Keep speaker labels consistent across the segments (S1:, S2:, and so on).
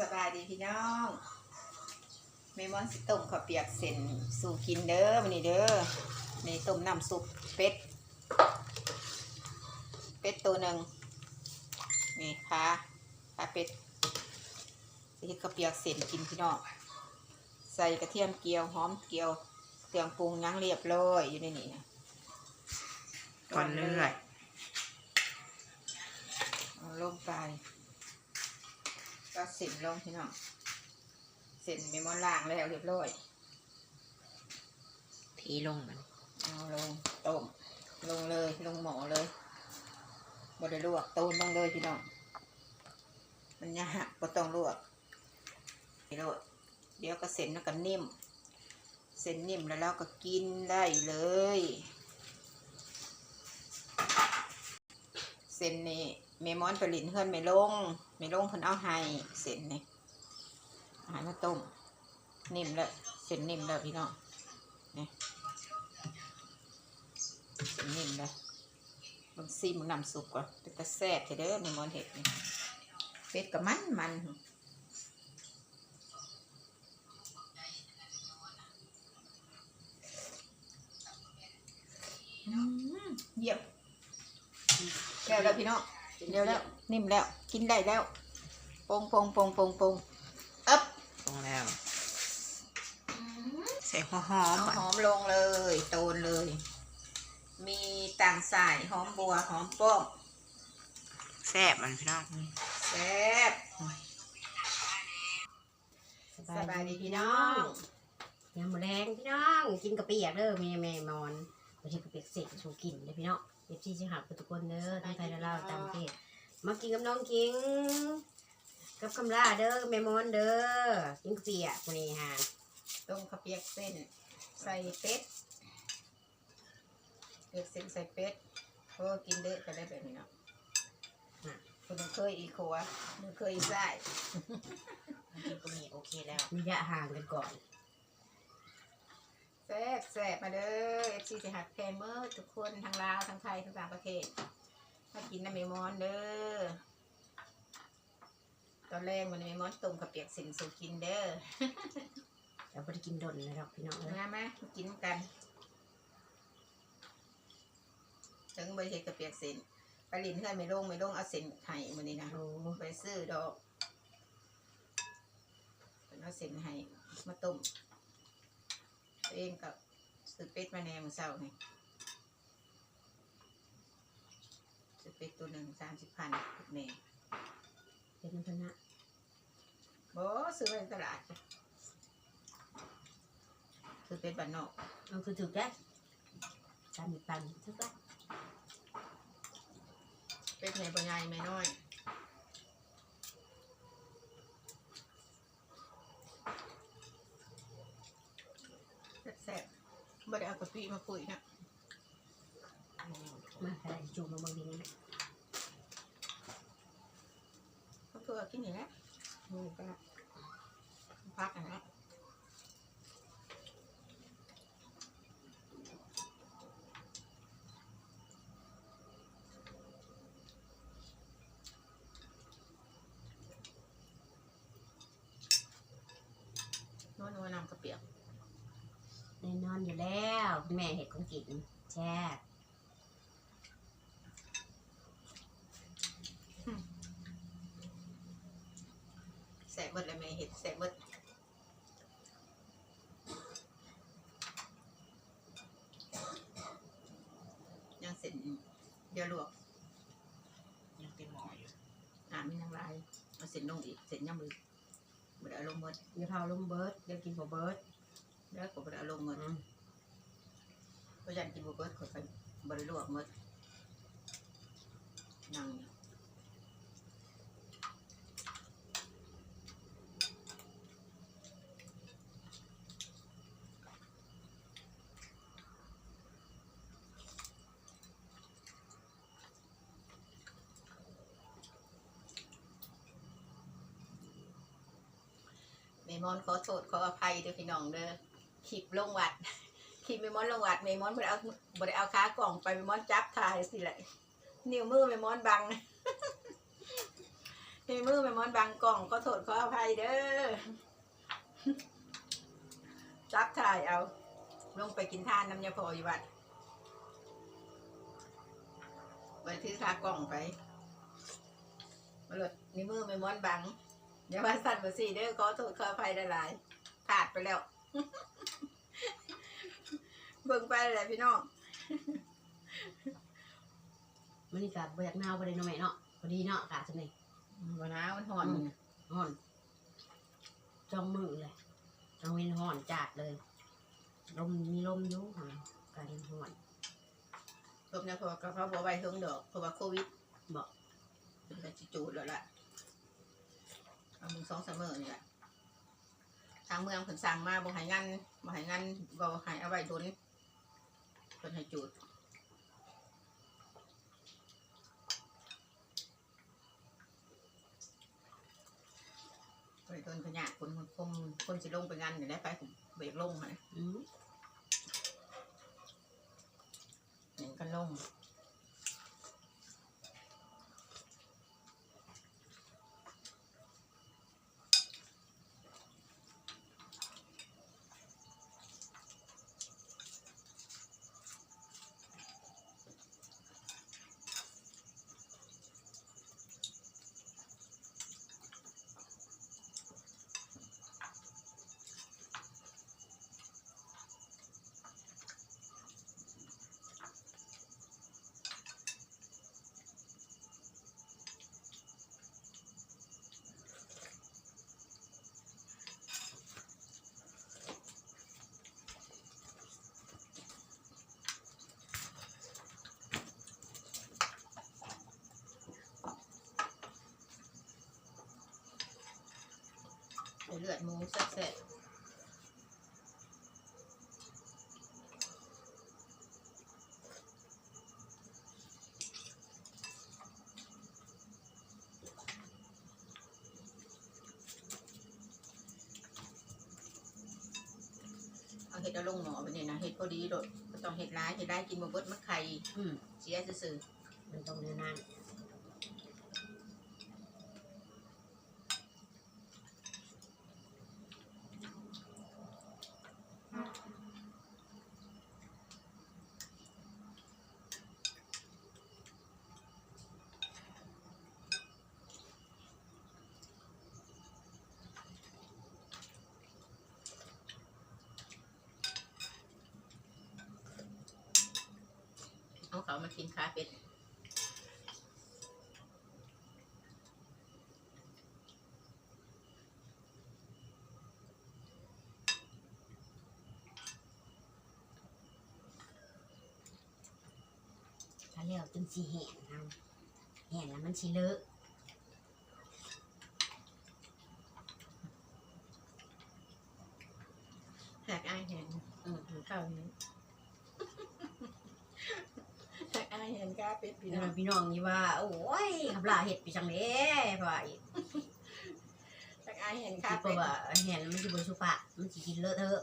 S1: สบายดีพี่น้องเมมอนสิต้มข้าวเปียกเส้นสู่กินเด้อวันนี้เด้อนี่ต้มน้ำซุปเป็ด เป็ดตัวหนึ่งนี่ขาขาเป็ดสิเฮ็ดข้าวเปียกเส้นกินพี่น้องใส่กระเทียมเกียวหอมเกียวเครื่องปรุงหยังเรียบร้อยอยู่ในนี้นะ
S2: ก่อนเลือด
S1: เอาลงไป ก็เส้นลงพี่น้องเส้นเมมอนล่างแล้วเรียบร้อย
S2: ทีลงมัน
S1: เอาลงต้มลงเลยลงหม้อเลยบไดลวกตูนลงเลยพี่น้องมันยากก็ต้องลวกพี่โรดเดี๋ยวก็เส้นแล้วก็นิ่ม เส้นนิ่มแล้วเราก็กินได้เลย เส้นนี่ เมมอนผลิตเพื่อนไม่ลงไม่ลงเพิ่นเอาให้เส้นนี่อาหารมาต้มนิ่มแล้วเส้นนิ่มแล้วพี่น้องนี่เส้นิ่มเลยมันซีมันนำสุกก่อนเป็นตะแซ่บเด้อในมอนเห็ดนี่เป็ดกับมันมันอืมเยี่ยมแล้วแล้วพี่น้อง เร็วแล้วนิ่มแล้ว กินได้แล้วปงปงปงปงปงอึ๊บ
S2: ลงแล้ว ใส่หัวหอม
S1: เอา
S2: ก่อน
S1: หอมลงเลย โตนเลย มีต่างสายหอมบัวหอมป้อม
S2: แซ่บมันพี่น้อง
S1: แซ่บสบายดีพี่น้อง
S3: ยามมอแรงพี่น้อง กินกะเปียกเด้อแม่แม่มอนไม่ใช่กะเปียกเสกชูกินเด้อพี่น้อง เอฟซีจะหักทุกคนเด้อทั้งไทยและลาวต่างประเทศมากินกับน้องคิงกับคำลาเด้อแม่มอนเด้อกินกะเปียกคนนี้ฮะ
S1: ต้มข้าวเปียกเส้น ใส่เป็ดเปียกเส้นใส่เป็ดเพราะว่ากินเด้อก็ได้แบบนี้เนาะคุณเคยอีกคัวคุณเคยอีกไส้
S2: กินก็มีโอเคแล้ว
S3: ระยะห่างกันก่อน
S1: แซ่บแซ่บมาเด้อเอฟซีจะหักแพงเมอร์ทุกคนทั้งลาวทั้งไทยทั้งต่างประเทศมากินน้ำเมมอนเด้อตอนแรกมันเมมอนต้มข้าวเปียกเส้นสู่กินเด้อ
S3: เราไม่ได้กินดนนะครับพี่น้องเอ้ย
S1: มามามากินกัน ถึงบริเทกระเปียกเส้นปลาลินเพื่อนไม่ลงไม่ลงเอาเส้นไห้มันนี่นะ
S3: โอ้
S1: ไปซื้อดอกเพิ่นเอาเส้นไห้มาต้ม ตัวเองกับซื้อเป็ดมาแหนมือเศร้านี่ซื้อเป็ดตัวหนึ่งสามสิบพันแหน่
S3: เป็นน้ำพนะ
S1: บ่ซื้อไว้ในตลาดจ้ะซื้อเป็ดบ้านนอก
S3: เอาคือถูกได้ตามมีปันทุกละ
S1: เป็ดใหญ่บ่ใหญ่ไม่น้อย แซ่บๆบ่ได้เอากะปิมาปุ๋ยนะ
S3: มาใส่จุ่มลงบางทีนะ
S1: ก็คือเอากินอย่างนี้หมูก็พักอันนะนวดนวดน้ำกระเปียก
S3: แน่นอนอยู่แล้ว คุณแม่เห็ดของกินแช่
S1: แสบเบิดเลยแม่เห็ดแสบเบิดยังเสร็จเดี๋ยวลวก
S2: ยังเป็นหมออยู่
S1: อ่ามีนางลายเอาเสร็จลงอีกเสร็จยังมือบ่ได้เอาลงหมด
S3: เดี๋ยวเผาลงเบิร์ดเดี๋ยวกินบ่เบิร์ด
S1: แล้วก็บ่ได้เอาลงหมด
S3: อืม
S1: เพราะฉะนั้นกินบ่เบิดก็ไปบ่ได้ลวกมดนั่งเมมอนขอโทษขออภัยเด้อพี่น้องเด้อคลิปลงวัด คลิปเมมอนลงวัดเมมอนบ่ได้เอาบ่ได้เอาขากล่องไปเมมอนจับถ่ายสิแหละนิ้วมือเมมอนบังเเทมือไปมอนบางกล่องก็โทษขออภัยเด้อจับถ่ายเอา ลงไปกินทานน้ำยาพออยู่วัดไปถือขากล่องไปมาเลยนี่มือไม่ม้อนบังอย่าว่าสั่นมาสิเด้อขอโทษขออภัยหลายๆขาดไปแล้ว เบิ่งไปเลยพี่น้อง
S3: มันนี่กาบอยากหนาวบ่ได้เนาะแม่เนาะพอดีเนาะอากาศจังได๋
S1: วันน้ามันหอนอยู่นะ
S3: ฮ้อนจ้องมือเลยจังเว้นฮ้อนจัดเลยลมมีลมอยู่ค่ะการฮ้อน
S1: รบเนี่ยเพราะว่าเขาบอกไว้เพิ่งดอกเพราะว่าโควิด
S3: บอก
S1: เป็นการจิจูดแล้วล่ะเอามึงสองเสามมอนี่แหละทางเมืองผนสั่งมาบอกให้งานบอกให้งานบอกให้เอาไว้ดุน เพิ่นให้จูดไปต้นขยะคนคนคนสิลงไปงานอยู่แล้วไปผมเบรกลงมา
S3: อืม
S1: หนึ่งกันลง เลือดหมูแซ่บๆเอาเห็ดเอาลงหม้อไปนี่นะเห็ดพอดีโดดบ่ต้องเห็ดร้ายเห็ดร้ายกินบ่เบิดมันไข่
S3: อืม
S1: เสียซื่อ
S3: มันต้องเดินนาน
S1: มากินขาเป็ด
S3: ถ้าแล้วจนสิแห้งเอาแห้งแล้วมันสิเลอะ
S1: แหกอายเห็นเออถือข้าวนี้ แหกอาย เห็นขาเป็ดพี่
S3: พี่
S1: น้
S3: น้
S1: อ
S3: องงพี่น้องนี่ว่า โอ้ยขับลาเห็ดไปจังเด้เพราะว่าอีก
S1: แหกอายเห็น
S3: คิ
S1: ขา
S3: ด
S1: เป็ด
S3: ว่าเห็นแล้วมันสิบ่สุภาพมันสิกินเลอะเทอะ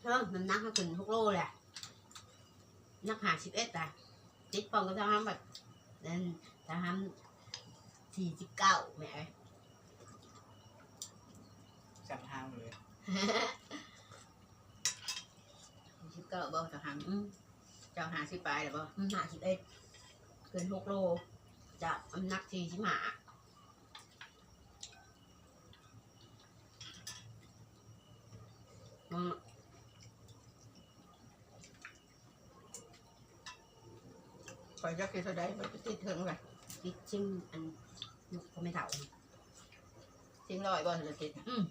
S3: เพิ่มน้ำหนักเขาขึ้นทุกโลเลยอะนักหาสิบเอ็ดอะติดปองก็จะทำแบบนั่นจะทำ สี่สิบเก้าแหม
S2: จับทางเลย
S1: สิบเก้าบ่จะหัง
S3: อืม
S1: เจ้าหาสิบปลายหรือบ่
S3: หาสิบเอ็ดเกินหกโลจะน้ำหนักสี่สิบห้าอืม
S1: คอยยักษ์ที่เท่าใดมันจะติดถึงเลย
S3: ติดชิมอันนกก็ไม่เท่า
S1: ทิ้งร้อยบ่จะติด
S3: อืม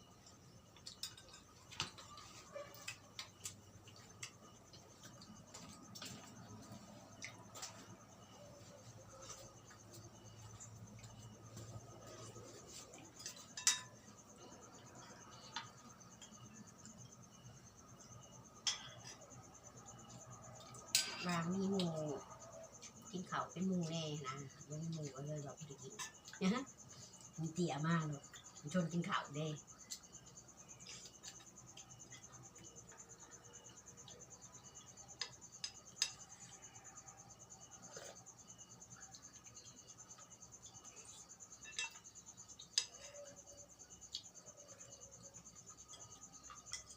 S3: วางมีหมูกิน เขาเป็นมูแน่นะมันมูก็เลยแบบไปกินนะฮะมันเตี่ยมากเลยชนกินข้าเได้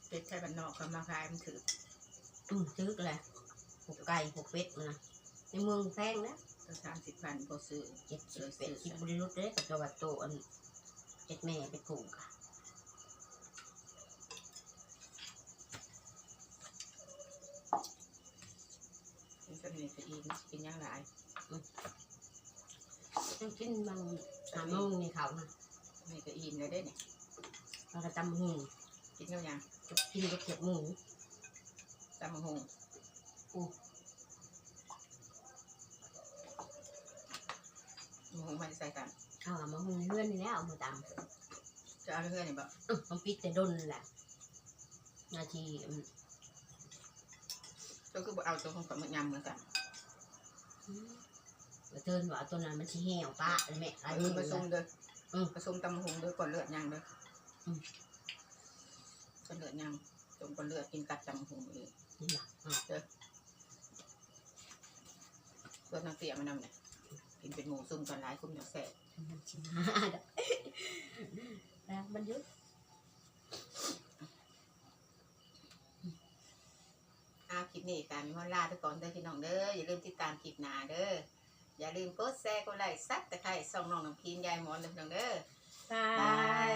S1: เป็ดไทยบ้านนอกก็มาขายมันถือ
S3: ตุ้มซึ้อเลยหกไก่หกเป็ดนะ ในเมืองแพงนะ
S1: ตัวสามสิบพันพอซื้อ
S3: เจ็ดสิบเป็ดสิบบริรุษเลยกับตัวบัตโตอันเจ็ดแม่ไปปลูกอะ
S1: เป็นสนิทกับอีกกินย่างหลาย
S3: ต้องกินบางหาโมงนี่เขานะ
S1: นี่ก็อิ่มเลยได้เนี่ย
S3: เราก็ตำหู
S1: กินเท่ายัง
S3: กินกับเขียบหมู
S1: ตำมะ ฮง
S3: อู้
S1: มะฮงมันใส่กัน
S3: เอามาหูเพื่อนนี่แล้วเอามาต
S1: จะเอาเพื่อนนี่บอกำ
S3: อื้อมันปิดแต่ดนแหละนาทีอืม
S1: ตัวก็บอกเอาตัวของกับมันยำเหมือนกัน
S3: กระเทินว่าตัวนั้นมันชี้เหี่ยวป้าเลยแม่
S1: เอ
S3: อัน
S1: อ
S3: นี้
S1: ผสมเด้อ
S3: อืม
S1: ผสมตำมะฮงเด้อก่อนเลือดยังเด้ออ
S3: ม
S1: ก่อนเลือดยังต้มก่อนเลือดกินกับตำมะฮงเลย
S3: นี่ล่ะอืม
S1: ตัวน้ำเปียกมันนำเนี่ย กินเป็นหมูซุ่มก่อนหลายคุ้มเดี๋ยวแสบ
S3: มันชิมาดอกนะมันยุด
S1: อาคลิปนี้การมีฮอนลาทุกคนเด้อพี่น้องเด้ออย่าลืมติดตามคลิปหน้าเด้ออย่าลืมกดแชร์กดไลค์ซับตะไคร้ส่องน้องน้ำพินยายหมอนเด้อพี่น้องเด้อ
S3: บาย